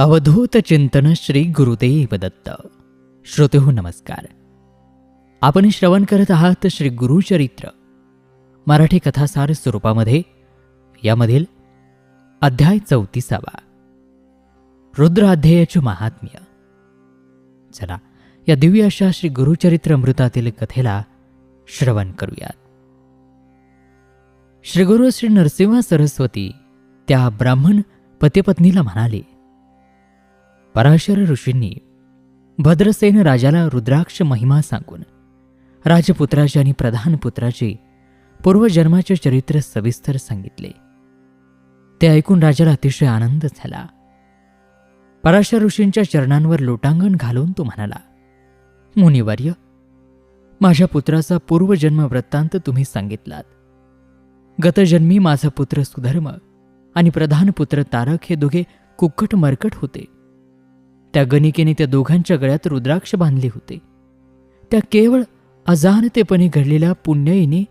अवधूत चिंतन श्री गुरुदेव दत्त. श्रोते हो नमस्कार. आपण श्रवण करत आहात श्री गुरुचरित्र मराठी कथासार स्वरूपामध्ये यामधील अध्याय चौतीसावा. रुद्र अध्यायाचे महात्म्य. चला या दिव्य अशा श्री गुरुचरित्र अमृतातील कथेला श्रवण करूयात. श्री गुरु श्री नरसिंह सरस्वती त्या ब्राह्मण पतीपत्नीला म्हणाले पराशर ऋषींनी भद्रसेन राजाला रुद्राक्ष महिमा सांगून राजपुत्राचे आणि प्रधान पुत्राचे पूर्वजन्माचे चरित्र सविस्तर सांगितले. ते ऐकून राजाला अतिशय आनंद झाला. पराशर ऋषींच्या चरणांवर लोटांगण घालून तो म्हणाला मुनिवर्य माझ्या पुत्राचा पूर्वजन्म वृत्तांत तुम्ही सांगितलात. गतजन्मी माझा पुत्र सुधर्म आणि प्रधान पुत्र तारक हे दोघे कुक्कट मरकट होते. त्या गणिकेने त्या दोघांच्या गळ्यात रुद्राक्ष बांधले होते. त्या केवळ अजानतेपणे घडलेल्या पुण्यईने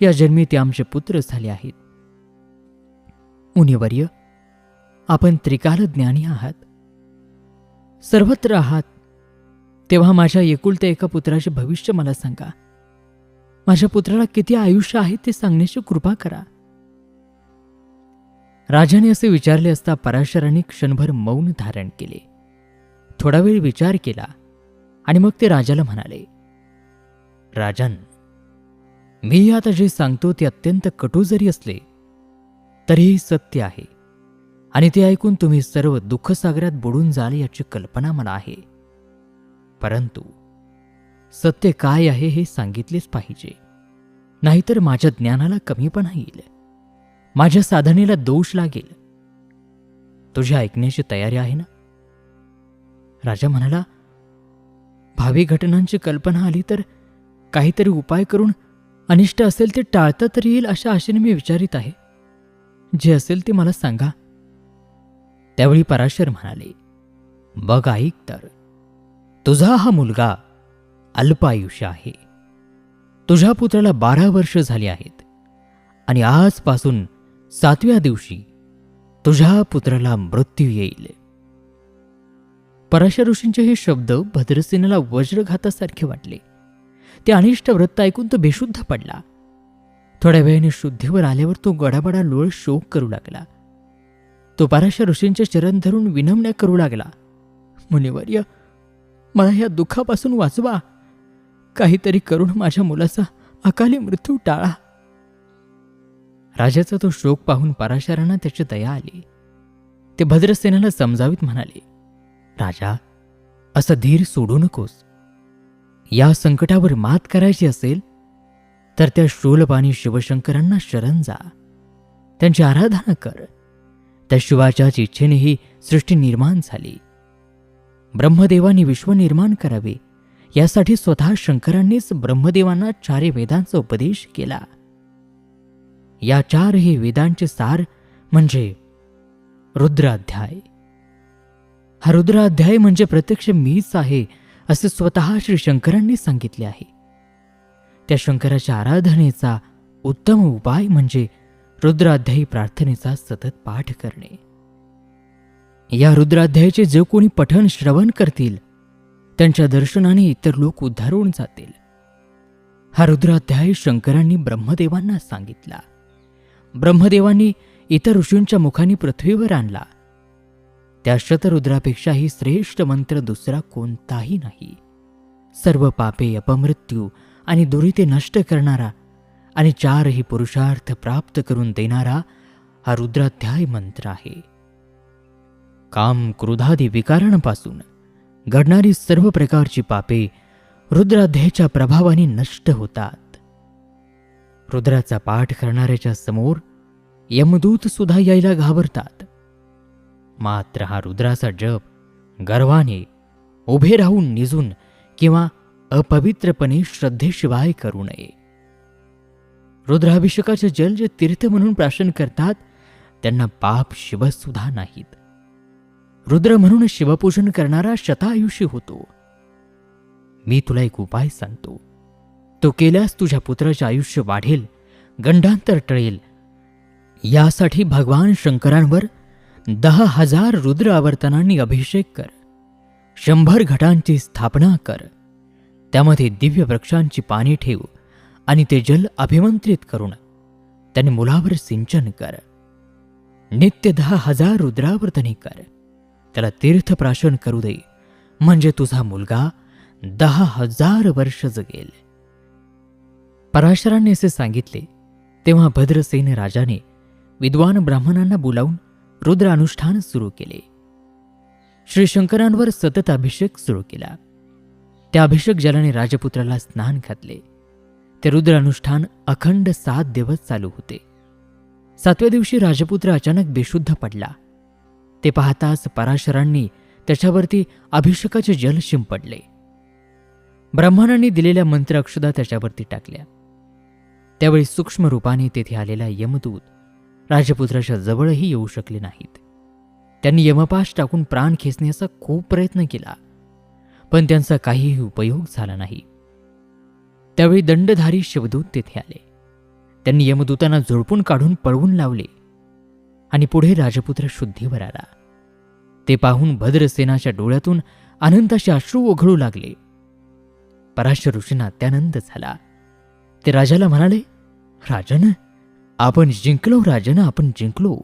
या जन्मी ते आमचे पुत्र झाले आहेत. मुनिवर्य आपण त्रिकाल ज्ञानी आहात. सर्वत्र आहात. तेव्हा माझ्या एकुलत्या एका पुत्राचे भविष्य मला सांगा. माझ्या पुत्राला किती आयुष्य आहे ते सांगण्याची कृपा करा. राजाने असे विचारले असता पराशराने क्षणभर मौन धारण केले. थोडा वेळ विचार केला आणि मग ते राजाला म्हणाले राजन मी आता जे सांगतो ते अत्यंत कटू जरी असले तरीही सत्य आहे आणि ते ऐकून तुम्ही सर्व दुःखसागरात बुडून जाल याची कल्पना मला आहे. परंतु सत्य काय आहे हे सांगितलेच पाहिजे. नाहीतर माझ्या ज्ञानाला कमीपणा येईल माझ्या साधनेला दोष लागेल. तुझ्या ऐकण्याची तयारी आहे ना? राजा म्हणाला भावी घटनांची कल्पना आली तर काहीतरी उपाय करून अनिष्ट असेल ते टाळता तरी येईल अशा आशेने मी विचारित आहे. जे असेल ते मला सांगा. त्यावेळी पराशर म्हणाले बघ ऐक तर तुझा हा मुलगा अल्पायुष्य आहे. तुझ्या पुत्राला बारा वर्ष झाली आहेत आणि आजपासून सातव्या दिवशी तुझ्या पुत्राला मृत्यू येईल. पराशर ऋषींचे हे शब्द भद्रसेनेला वज्रघातासारखे वाटले. ते अनिष्ट वृत्त ऐकून तो बेशुद्ध पडला. थोड्या वेळाने शुद्धीवर आल्यावर तो गडाबडा लोळ शोक करू लागला. तो पराशर ऋषींचे चरण धरून विनमण्या करू लागला. मुनिवर्य मला या दुःखापासून वाचवा. काहीतरी करून माझ्या मुलाचा अकाली मृत्यू टाळा. राजाचा तो शोक पाहून पराशरांना त्याची दया आली. ते भद्रसेनाला समजावीत म्हणाले राजा असं धीर सोडू नकोस. या संकटावर मात करायची असेल तर त्या शूलपाणी शिवशंकरांना शरण जा. त्यांची आराधना कर. त्या शिवाच्याच इच्छेने ही सृष्टी निर्माण झाली. ब्रह्मदेवाने विश्व निर्माण करावे यासाठी स्वतः शंकरांनीच ब्रह्मदेवांना चारे वेदांचा उपदेश केला. या चारही वेदांचे सार म्हणजे रुद्राध्याय. हा रुद्राध्याय म्हणजे प्रत्यक्ष मीच आहे असे स्वतः श्री शंकरांनी सांगितले आहे. त्या शंकराच्या आराधनेचा उत्तम उपाय म्हणजे रुद्राध्यायी प्रार्थनेचा सतत पाठ करणे. या रुद्राध्यायाचे जे कोणी पठण श्रवण करतील त्यांच्या दर्शनाने इतर लोक उद्धारून जातील. हा रुद्राध्याय शंकरांनी ब्रह्मदेवांना सांगितला. ब्रह्मदेवांनी इतर ऋषींच्या मुखाने पृथ्वीवर आणला. त्या शतरुद्रापेक्षाही श्रेष्ठ मंत्र दुसरा कोणताही नाही. सर्व पापे अपमृत्यू आणि दुरिते नष्ट करणारा आणि चारही पुरुषार्थ प्राप्त करून देणारा हा रुद्राध्याय मंत्र आहे. काम क्रोधादी विकारांपासून घडणारी सर्व प्रकारची पापे रुद्राध्यायाच्या प्रभावाने नष्ट होतात. रुद्राचा पाठ करणाऱ्याच्या समोर यमदूत सुद्धा यायला घाबरतात. मात्र हा रुद्राचा जप गर्वाने उभे राहून निजून किंवा अपवित्रपणे श्रद्धेशिवाय करू नये. रुद्राभिषेकाचे जल जे तीर्थ म्हणून प्राशन करतात त्यांना पाप शिवसुद्धा नाहीत. रुद्र म्हणून शिवपूजन करणारा शतायुषी होतो. मी तुला एक उपाय सांगतो. तो केल्यास तुझ्या पुत्राचे आयुष्य वाढेल गंडांतर टळेल. यासाठी भगवान शंकरांवर दहा हजार रुद्र आवर्तनांनी अभिषेक कर. शंभर घटांची स्थापना कर. त्यामध्ये दिव्य वृक्षांची पाने ठेव आणि ते जल अभिमंत्रित करून त्याने मुलावर सिंचन कर. नित्य दहा हजार रुद्रावर्तने कर. त्याला तीर्थप्राशन करू दे. म्हणजे तुझा मुलगा दहा हजार वर्ष जगेल. पराशरांनी असे सांगितले तेव्हा भद्रसेन राजाने विद्वान ब्राह्मणांना बोलावून रुद्र अनुष्ठान सुरू केले. श्री शंकरांवर सतत अभिषेक सुरू केला. त्या अभिषेक जलाने राजपुत्राला स्नान घातले. ते रुद्र अनुष्ठान अखंड सात दिवस चालू होते. सातव्या दिवशी राजपुत्र अचानक बेशुद्ध पडला. ते पाहताच पराशरांनी त्याच्यावरती अभिषेकाचे जल शिंपडले. ब्राह्मणांनी दिलेल्या मंत्र अक्षदा त्याच्यावरती टाकल्या. त्यावेळी सूक्ष्म रूपाने तेथे आलेला यमदूत राजपुत्राच्या जवळही येऊ शकले नाहीत. त्यांनी यमपाश टाकून प्राण खेचण्याचा खूप प्रयत्न केला पण त्यांचा काहीही उपयोग झाला नाही. त्यावेळी दंडधारी शिवदूत तेथे आले. त्यांनी यमदूतांना झोडपून काढून पळवून लावले आणि पुढे राजपुत्र शुद्धीवर आला. ते पाहून भद्रसेनाच्या डोळ्यातून आनंदाचे अश्रू ओघळू लागले. पराशर ऋषींना त्यानंद झाला. ते राजाला म्हणाले राजन आपण जिंकलो राजन आपण जिंकलो.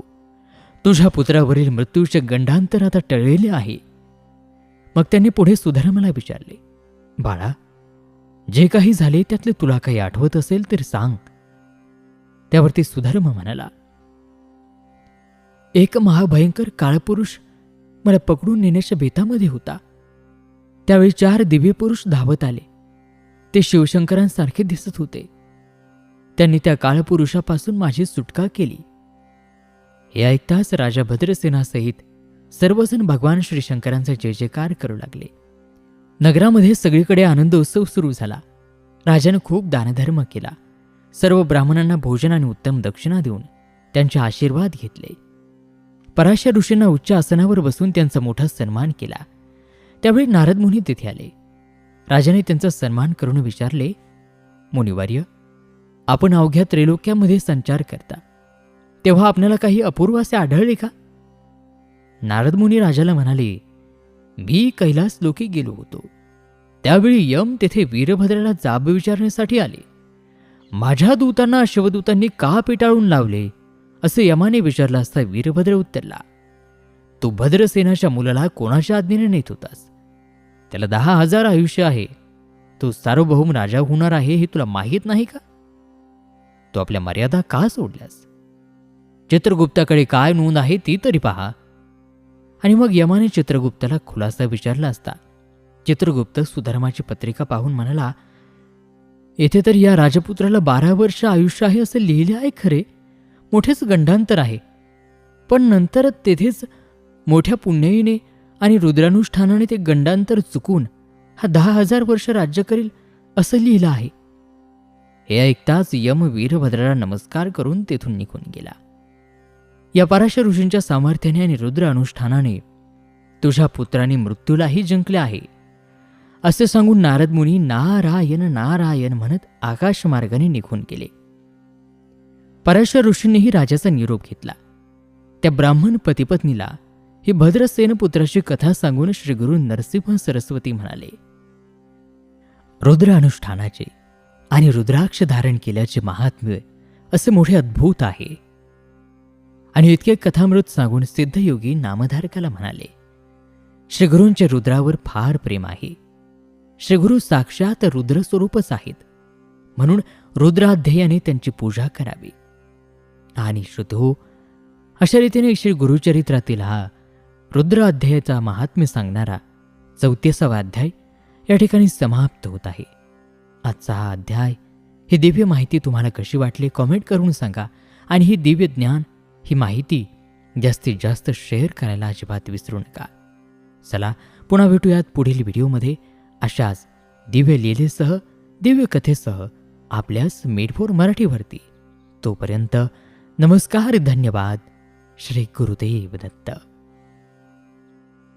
तुझ्या पुत्रावरील मृत्यूचे गंडांतर आता टळलेले आहे. मग त्यांनी पुढे सुधर्माला विचारले बाळा जे काही झाले त्यातले तुला काही आठवत असेल तर सांग. त्यावरती सुधर्म म्हणाला एक महाभयंकर काळपुरुष मला पकडून नेण्याच्या बेतामध्ये होता. त्यावेळी चार दिव्य पुरुष धावत आले. ते शिवशंकरांसारखे दिसत होते. त्यांनी त्या काळपुरुषापासून माझी सुटका केली. हे ऐकताच राजा भद्रसेनासहित सर्वजण भगवान श्रीशंकरांचा जय जयकार करू लागले. नगरामध्ये सगळीकडे आनंदोत्सव सुरू झाला. राजानं खूप दानधर्म केला. सर्व ब्राह्मणांना भोजन आणि उत्तम दक्षिणा देऊन त्यांचे आशीर्वाद घेतले. पराशर ऋषींना उच्च आसनावर बसून त्यांचा मोठा सन्मान केला. त्यावेळी नारद मुनी तिथे आले. राजाने त्यांचा सन्मान करून विचारले मुनिवार्य आपण अवघ्या त्रैलोक्यामध्ये संचार करता. तेव्हा आपल्याला काही अपूर्व असे आढळले का? नारद मुनी राजाला म्हणाले मी कैलास लोकी गेलो होतो. त्यावेळी यम तेथे वीरभद्राला जाब विचारण्यासाठी आले. माझ्या दूतांना शिवदूतांनी का पिटाळून लावले? असे यमाने विचारला असता वीरभद्र उत्तरला तू भद्रसेनाच्या मुलाला कोणाच्या आज्ञेने नेत होतास? त्याला दहा हजार आयुष्य आहे. तो सार्वभौम राजा होणार आहे हे तुला माहीत नाही का? तो आपल्या मर्यादा का सोडल्यास? चित्रगुप्ताकडे काय नोंद आहे ती तरी पहा. आणि मग यमाने चित्रगुप्ताला खुलासा विचारला असता. चित्रगुप्त सुधर्माची पत्रिका पाहून म्हणाला येथे तर या राजपुत्राला बारा वर्ष आयुष्य आहे असे लिहिले आहे खरे. मोठेच गंडांतर आहे. पण नंतर तेथेच मोठ्या पुण्याईने आणि रुद्रानुष्ठानाने ते गंडांतर चुकून हा दहा हजार वर्ष राज्य करील असं लिहिलं आहे. हे ऐकताच यम वीरभद्राला नमस्कार करून तेथून निघून गेला. या पराशर ऋषींच्या सामर्थ्याने आणि रुद्र अनुष्ठानाने तुझ्या पुत्राने मृत्यूलाही जिंकले आहे. असे सांगून नारद मुनी नारायण नारायण म्हणत आकाशमार्गाने निघून गेले. पराशर ऋषींनीही राजाचा निरोप घेतला. त्या ब्राह्मण पतिपत्नीला ही भद्रसेन पुत्राची कथा सांगून श्री गुरु नरसिंह सरस्वती म्हणाले रुद्र अनुष्ठानाचे आणि रुद्राक्ष धारण केल्याचे महात्म्य असे मोठे अद्भुत आहे. आणि इतके कथामृत सांगून सिद्धयोगी नामधारकाला म्हणाले श्रीगुरूंचे रुद्रावर फार प्रेम आहे. श्रीगुरु साक्षात रुद्र स्वरूपच आहेत. म्हणून रुद्राध्ययाने त्यांची पूजा करावी. आणि श्रुतो अशा रीतीने श्री गुरुचरित्रातील हा रुद्र अध्यायाचा महात्म्य सांगणारा चौतीसावा अध्याय या ठिकाणी समाप्त होत आहे. आजचा हा अध्याय. ही दिव्य माहिती तुम्हाला कशी वाटली कॉमेंट करून सांगा. आणि ही दिव्य ज्ञान ही माहिती जास्तीत जास्त शेअर करायला अजिबात विसरू नका. चला पुन्हा भेटूयात पुढील व्हिडिओमध्ये. अशाच दिव्य लिलेसह दिव्य कथेसह आपल्यास मेडफोर मराठीवरती. तोपर्यंत नमस्कार धन्यवाद. श्री गुरुदेव दत्त.